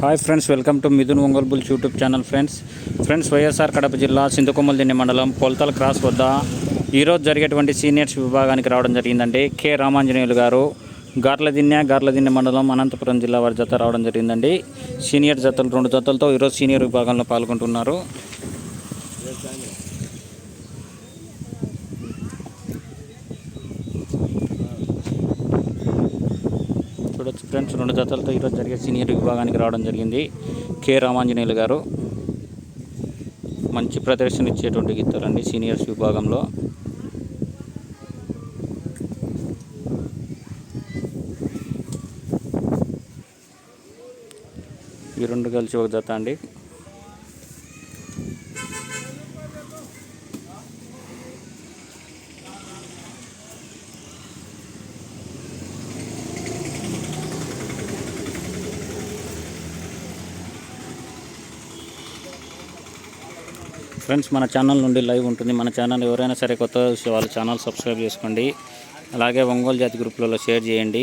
Hi friends welcome to Mithun Ongole bulls YouTube channel friends friends YSR Kadapa జిల్లా సింధుకొమ్మలదిన్నె మండలం Polathala cross వద్ద ఈరోజు జరిగేటువంటి సీనియర్స్ విభాగానికి రావడం జరిగిందండి. కె రామాంజనేయులు గారు గార్లదిన్య గార్లదిన్య మండలం అనంతపురం జిల్లా వారి జత రావడం జరిగిందండి. సీనియర్ జతలు రెండు జతలతో ఈరోజు సీనియర్ విభాగంలో పాల్గొంటున్నారు. చూడొచ్చు. ఫ్రెండ్స్ రెండు జతలతో ఈరోజు జరిగే సీనియర్ విభాగానికి రావడం జరిగింది. కె. రామాంజనేయులు గారు మంచి ప్రదర్శన ఇచ్చేటువంటి గీతాలండి సీనియర్స్ విభాగంలో. ఈ రెండు కలిసి ఒక జత అండి. ఫ్రెండ్స్ మన ఛానల్ నుండి లైవ్ ఉంటుంది. మన ఛానల్ ఎవరైనా సరే కొత్త వాళ్ళ ఛానల్ సబ్స్క్రైబ్ చేసుకోండి. అలాగే ఒంగోలు జాతి గ్రూప్లలో షేర్ చేయండి.